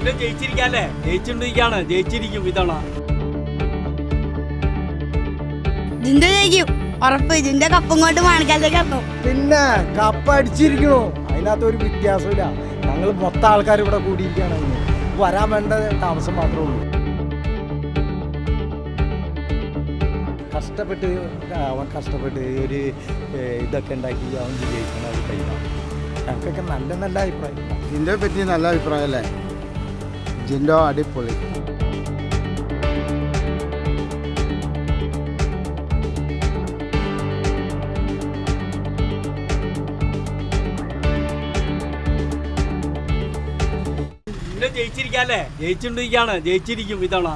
പിന്നെ ജയിച്ചിരിക്കാല്ലേ? ജയിച്ചിണ്ടിരിക്കാണ് ജയിച്ചിരിക്കും ഇത്തവണ ജിന്റെ ജയിക്കും. ഉറപ്പ്. ജിന്റെ കപ്പും കൊണ്ട് മാണിക്കാലത്തേക്ക് ഇറങ്ങും പിന്നെ കപ്പ് അടിച്ചിരിക്കണോ. അതിനകത്ത് ഒരു വ്യത്യാസമില്ല ഞങ്ങൾ മൊത്തം ആൾക്കാർ ഇവിടെ കൂടിയിരിക്കുകയാണ്. വരാൻ വേണ്ട താമസം മാത്രമേ ഉള്ളൂ. കഷ്ടപ്പെട്ട് അവൻ കഷ്ടപ്പെട്ട് ഒരു ഇതൊക്കെ ഉണ്ടാക്കി അവൻ വിജയിക്കുന്ന ഒരു ടൈമാണ് ഞങ്ങൾക്കൊക്കെ നല്ല നല്ല അഭിപ്രായം. ഇതിനെ പറ്റി നല്ല അഭിപ്രായമല്ലേ ജിൻഡോ അടിപൊളി ജയിച്ചിരിക്കാല്ലേ ജയിച്ചിട്ടിരിക്കാണ് ജയിച്ചിരിക്കും ഇത്തവണ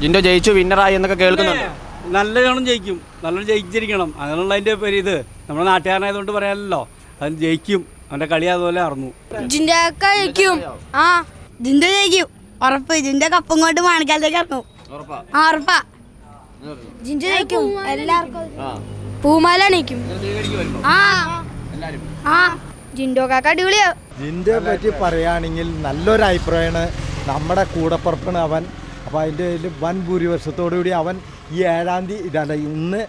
ജിൻഡോ ജയിച്ചു വിന്നറായി എന്നൊക്കെ കേൾക്കുന്നുണ്ട്. നല്ലോണം ജയിക്കും. നല്ലോണം ജയിച്ചിരിക്കണം. അങ്ങനെയുള്ള അതിന്റെ പേര് ഇത്. നമ്മുടെ നാട്ടുകാരനായതുകൊണ്ട് പറയാനല്ലോ. അത് ജയിക്കും. അവന്റെ കളി അതുപോലെ അറിഞ്ഞു ജിന്റെ ജയിക്കും. ആ. ജിന്റെ ജയിക്കും ഉറപ്പ്. ജിന്റെ കപ്പും കൊണ്ട് മാണിക്കാലത്തേക്ക് ഇറങ്ങും. ആ ഉറപ്പാ. ജിന്റെ ജയിക്കും. എല്ലാവർക്കും. പൂമാല അണിക്കും ആ. ആ. ജിൻഡോ കാക്ക അടിപൊളിയാ. ജിന്റെ പറ്റി പറയുകയാണെങ്കിൽ നല്ലൊരു അഭിപ്രായമാണ് നമ്മുടെ കൂടപ്പുറപ്പാണ് അവൻ. അപ്പോൾ അതിന്റെ ഇതിൽ വൻ ഭൂരിപക്ഷത്തോടു കൂടി അവൻ ഈ ഏഴാം തീയതി അല്ല ഇന്ന്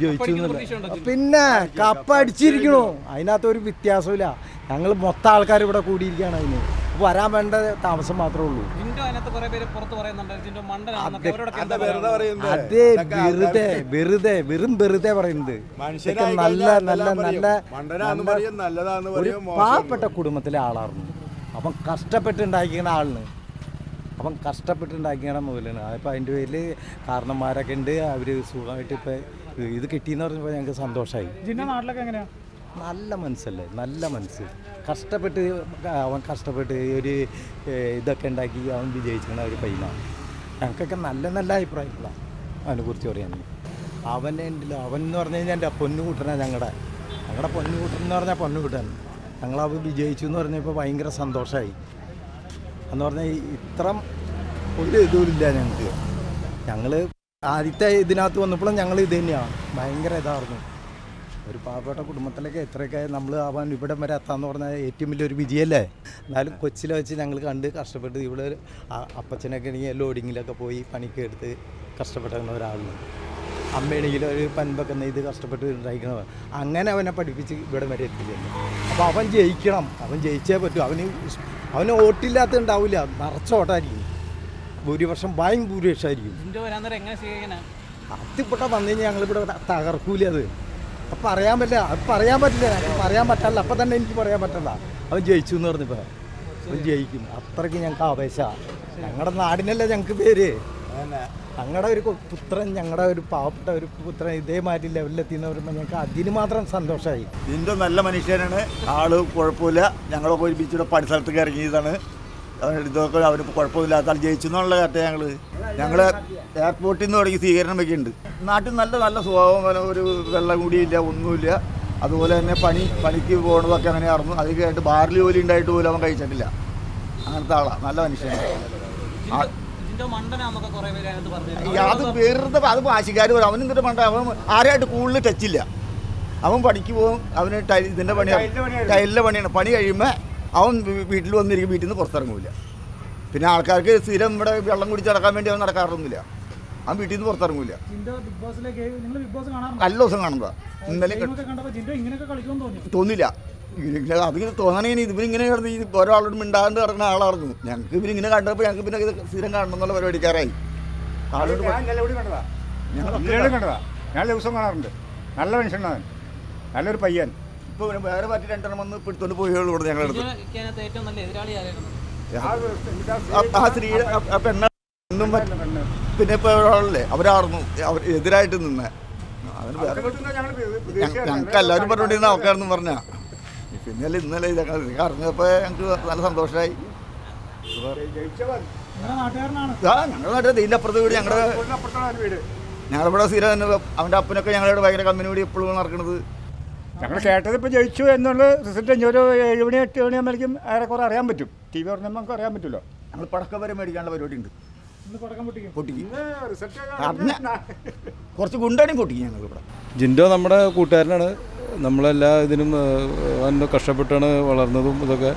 ജയിച്ചു എന്നുള്ളത്. പിന്നെ കപ്പ് അടിച്ചിരിക്കണു അതിനകത്ത് ഒരു വ്യത്യാസമില്ല ഞങ്ങൾ മൊത്തം ആൾക്കാർ ഇവിടെ കൂടിയിരിക്കുകയാണ് അതിന്. വരാൻ വേണ്ട താമസം മാത്രമേ ഉള്ളൂ. അതെ. വെറുതെ? വെറുതെ വെറുതെ വെറും വെറുതെ പറയുന്നത് നല്ല നല്ല നല്ല ഒരു പാവപ്പെട്ട കുടുംബത്തിലെ ആളായിരുന്നു. അപ്പം കഷ്ടപ്പെട്ടുണ്ടാക്കിയ ആളിന് അപ്പം കഷ്ടപ്പെട്ടുണ്ടാക്കിയാണ് മുതലാണ്. അതിപ്പോൾ അതിന്റെ പേരിൽ കാരണന്മാരൊക്കെ ഉണ്ട്. അവർ സുഖമായിട്ട് ഇപ്പം ഇത് കിട്ടിയെന്ന് പറഞ്ഞപ്പോൾ ഞങ്ങൾക്ക് സന്തോഷമായി നാട്ടിലൊക്കെ നല്ല മനസ്സല്ലേ? നല്ല മനസ്സ്. കഷ്ടപ്പെട്ട് അവൻ കഷ്ടപ്പെട്ട് ഒരു ഇതൊക്കെ ഉണ്ടാക്കി അവൻ വിജയിച്ചിരുന്ന ഒരു പയ്യനാണ് ഞങ്ങൾക്കൊക്കെ നല്ല നല്ല അഭിപ്രായങ്ങളാണ് അവനെ കുറിച്ച് പറയാണെങ്കിൽ അവൻ എന്റെ അവൻ എന്ന് പറഞ്ഞു കഴിഞ്ഞാൽ എന്റെ പൊന്നുകൂട്ടനാണ് ഞങ്ങളുടെ ഞങ്ങളുടെ പൊന്നുകൂട്ടൻ എന്ന് പറഞ്ഞാൽ പൊന്നുകൂട്ടൻ ഞങ്ങളവ വിജയിച്ചു എന്ന് പറഞ്ഞപ്പോൾ ഭയങ്കര സന്തോഷമായി എന്ന് പറഞ്ഞാൽ ഇത്രം ഒരു ഇതുമില്ല ഞങ്ങൾക്ക്. ഞങ്ങൾ ആദ്യത്തെ ഇതിനകത്ത് വന്നപ്പോഴും ഞങ്ങൾ ഇത് തന്നെയാണ് ഭയങ്കര ഇതായിരുന്നു. ഒരു പാവപ്പെട്ട കുടുംബത്തിലേക്ക് എത്രയൊക്കെ നമ്മൾ ആവാൻ ഇവിടം വരെ എത്താന്ന് പറഞ്ഞാൽ ഏറ്റവും വലിയൊരു വിജയമല്ലേ? എന്നാലും കൊച്ചിലെ വെച്ച് ഞങ്ങൾ കണ്ട് കഷ്ടപ്പെട്ട് ഇവിടെ അപ്പച്ചനൊക്കെ ആണെങ്കിൽ ലോഡിങ്ങിലൊക്കെ പോയി പണിക്ക് എടുത്ത് കഷ്ടപ്പെട്ടിരുന്ന ഒരാളാണ് അമ്മയാണെങ്കിൽ ഒരു പൻപൊക്കെ നെയ്ത് കഷ്ടപ്പെട്ട് ഉണ്ടായിരിക്കണത് അങ്ങനെ അവനെ പഠിപ്പിച്ച് ഇവിടെ വരെ എത്തിക്കുന്നു അപ്പോൾ അവൻ ജയിക്കണം. അവൻ ജയിച്ചേ പറ്റൂ. അവന് അവന് ഓട്ടില്ലാത്ത ഉണ്ടാവില്ല നിറച്ച ഓട്ടായിരിക്കും ഭൂരിപക്ഷം ഭയങ്കര ഭൂരിപക്ഷമായിരിക്കും. അത് അതിവിടെ വന്നു കഴിഞ്ഞാൽ ഞങ്ങളിവിടെ തകർക്കൂലേ അത്. അത് പറയാൻ പറ്റില്ല അത് പറയാൻ പറ്റില്ല പറയാൻ പറ്റില്ല അപ്പം തന്നെ എനിക്ക് പറയാൻ പറ്റില്ല അവൻ ജയിച്ചു എന്ന് പറഞ്ഞപ്പോൾ അവൻ ജയിക്കും. അത്രയ്ക്ക് ഞങ്ങൾക്ക് ആവേശമാണ് ഞങ്ങളുടെ നാടിനല്ലേ ഞങ്ങൾക്ക് പേര്. ഞങ്ങളുടെ ഒരു പുത്രൻ ഞങ്ങളുടെ ഒരു പാവപ്പെട്ട ഒരു പുത്രൻ ഇതേമാതിരി ലെവലിലെത്തിയെന്ന് പറയുമ്പോൾ ഞങ്ങൾക്ക് അതിന് മാത്രം സന്തോഷമായി ഇതിന്റെ നല്ല മനുഷ്യനാണ്. ആൾ കുഴപ്പമില്ല. ഞങ്ങളൊക്കെ പടി പരിസരത്തേക്ക് ഇറങ്ങിയതാണ് അവൻ ഇതൊക്കെ അവന് കുഴപ്പമില്ലാത്ത ആൾ ജയിച്ചു എന്നുള്ള കാര്യം ഞങ്ങൾ ഞങ്ങൾ എയർപോർട്ടിൽ നിന്ന് തുടങ്ങി സ്വീകരണം ഉണ്ട് നാട്ടിൽ നല്ല നല്ല സ്വഭാവം അങ്ങനെ ഒരു വെള്ളം കൂടിയില്ല ഒന്നുമില്ല. അതുപോലെ തന്നെ പണി പണിക്ക് പോകണതൊക്കെ അങ്ങനെ ആയിരുന്നു. അത് കേട്ട് ബാറിൽ ജോലി ഉണ്ടായിട്ട് പോലും അവൻ കഴിച്ചിട്ടില്ല. അങ്ങനത്തെ ആളാണ് നല്ല മനുഷ്യനാണ് അത് വെറുതെ അത് വാശിക്കാർ പറയും. അവൻ എന്നിട്ട് പണ്ട അവൻ ആരായിട്ട് കൂടുതൽ ടച്ചില്ല അവൻ പണിക്ക് പോകും. അവന് ടൈ ഇതിന്റെ പണിയാണ് ടൈലിന്റെ പണിയാണ്. പണി കഴിയുമ്പോൾ അവൻ വീട്ടിൽ വന്നിരിക്കും. വീട്ടിൽ നിന്ന് പുറത്തിറങ്ങില്ല പിന്നെ ആൾക്കാർക്ക് സ്ഥിരം ഇവിടെ വെള്ളം കുടിച്ച് നടക്കാൻ വേണ്ടി അവൻ നടക്കാറൊന്നുമില്ല. അവൻ വീട്ടിൽ നിന്ന് പുറത്തിറങ്ങൂല. ജിൻഡോ ബിഗ് നിങ്ങൾ ബിഗ് ബോസ് കാണാറുണ്ടോ? നല്ല ദിവസം കാണുന്നതാ. ഇന്നലെ തോന്നില്ല. ഇവരിങ്ങനെ അതിങ്ങനെ തോന്നണേ ഇവരിങ്ങനെ കിടന്ന് ഈ ഒരാളോട് മിണ്ടാണ്ട് കിടക്കുന്ന ആളായിരുന്നു. ഞങ്ങൾക്ക് ഇവരിങ്ങനെ കണ്ടപ്പോൾ ഞങ്ങൾക്ക് പിന്നെ ഇത് സ്ഥിരം കാണണം എന്നുള്ള പരിപാടിക്കാരായി ആളോട് നേരിടും കണ്ടതാ. ഞാൻ ദിവസം കാണാറുണ്ട്. നല്ല മനുഷ്യനാണ് നല്ലൊരു പയ്യൻ. ഇപ്പോൾ വേറെ പാർട്ടി രണ്ടെണ്ണം വന്ന് പിടുത്തോണ്ട് പോയുള്ളൂ ഞങ്ങളുടെ അടുത്ത്. ആ- സ്ത്രീ സ്ത്രീയുടെ ആ- ആ പെണ്ണ പിന്നെ ഇപ്പൊ ഒരാളല്ലേ? അവരാർന്നു അവർ എതിരായിട്ട് നിന്നെ. അതിന് വേറെ ഞങ്ങൾക്ക് എല്ലാവരും പറഞ്ഞോണ്ടിരുന്ന ആൾക്കാരെന്ന് പറഞ്ഞ. പിന്നെ ഇന്നലെ ഇതൊക്കെ അറിഞ്ഞപ്പോ ഞങ്ങൾക്ക് നല്ല സന്തോഷമായി ആ ഞങ്ങളുടെ നാട്ടിൽ ഇതിന്റെ അപ്പുറത്ത് വീട് ഞങ്ങളുടെ വീട്. ഞങ്ങളിവിടെ സ്ഥിരം തന്നെ അവന്റെ അപ്പനൊക്കെ ഞങ്ങളുടെ ഭയങ്കര കമ്പനി കൂടി എപ്പോഴും നടക്കുന്നത് ഞങ്ങൾ കേട്ടത് ഇപ്പോൾ ജയിച്ചു എന്നുള്ള റിസൾട്ട് ഒരു ഏഴ് മണി എട്ട് മണിയാകുമ്പോഴേക്കും ഏറെക്കുറെ അറിയാൻ പറ്റും. ടി വി പറഞ്ഞാൽ നമുക്ക് അറിയാൻ പറ്റുമല്ലോ ഞങ്ങൾ പടക്കം വരെ മേടിക്കാനുള്ള പരിപാടി ഉണ്ട് പൊട്ടിക്കും. അറിഞ്ഞ കുറച്ച് ഗുണ്ടടിയും പൊട്ടിക്കും ഞങ്ങൾ ഇവിടെ. ജിൻഡോ നമ്മുടെ കൂട്ടുകാരനാണ്. നമ്മളെല്ലാ ഇതിനും അവൻ കഷ്ടപ്പെട്ടാണ് വളർന്നതും ഇതൊക്കെ.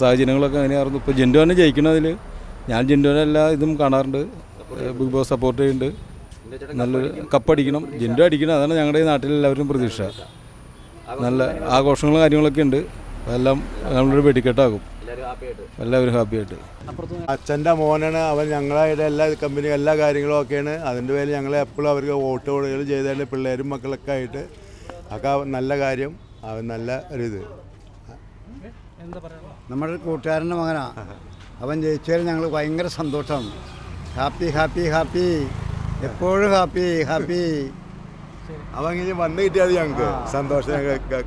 സാഹചര്യങ്ങളൊക്കെ അങ്ങനെയായിരുന്നു. ഇപ്പോൾ ജിൻഡോനെ ജയിക്കണതിൽ ഞാൻ ജിൻഡോനെ എല്ലാ ഇതും കാണാറുണ്ട്. ബിഗ് ബോസ് സപ്പോർട്ട് ചെയ്യുന്നുണ്ട്. നല്ലൊരു കപ്പടിക്കണം ജിൻഡോ അടിക്കണം. അതാണ് ഞങ്ങളുടെ ഈ നാട്ടിലെല്ലാവരും പ്രതീക്ഷ. നല്ല ആഘോഷങ്ങളും കാര്യങ്ങളൊക്കെ ഉണ്ട്. അതെല്ലാം നമ്മളൊരു വെടിക്കെട്ടാകും. എല്ലാവരും ഹാപ്പിയായിട്ട് അച്ഛന്റെ മോനാണ് അവൻ ഞങ്ങളുടെ എല്ലാ കമ്പനി എല്ലാ കാര്യങ്ങളും ഒക്കെയാണ്. അതിന്റെ പേരിൽ ഞങ്ങൾ എപ്പോഴും അവർക്ക് വോട്ട് കൊടുക്കൽ ചെയ്തതിൽ പിള്ളേരും മക്കളൊക്കെ ആയിട്ട്. ഒക്കെ നല്ല കാര്യം അവൻ നല്ല ഒരിത് നമ്മുടെ കൂട്ടുകാരന്റെ മകനാ. അവൻ ജയിച്ചതിൽ ഞങ്ങൾ ഭയങ്കര സന്തോഷമാണ്. ഹാപ്പി ഹാപ്പി ഹാപ്പി എപ്പോഴും ഹാപ്പി ഹാപ്പി അവൻ ഇങ്ങനെ വന്നു കിട്ടിയത് ഞങ്ങൾക്ക് സന്തോഷം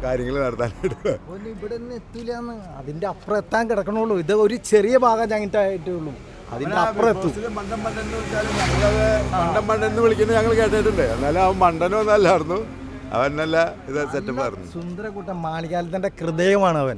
കാര്യങ്ങൾ നടത്താനായിട്ട് ഇവിടെ നിന്ന് എത്തൂലെന്ന്. അതിന്റെ അപ്പുറം എത്താൻ കിടക്കണുള്ളൂ. ഇത് ഒരു ചെറിയ ഭാഗം ഞങ്ങട്ടായിട്ടേ ഉള്ളൂ. അതിന്റെ അപ്പുറം എത്തും. മണ്ടൻ മണ്ടൻ എന്ന് വിളിച്ചാലും ഞങ്ങളത് മണ്ടൻ മണ്ടൻ എന്ന് വിളിക്കുന്നത് ഞങ്ങൾ കേട്ടിട്ടുണ്ട് എന്നാലും അവൻ മണ്ടനോ എന്നല്ലായിരുന്നു. അവൻ നല്ല ഇത് സെറ്റപ്പ് ആയിരുന്നു. സുന്ദരകൂട്ടം മാളികാലത്തിന്റെ ഹൃദയമാണ് അവൻ.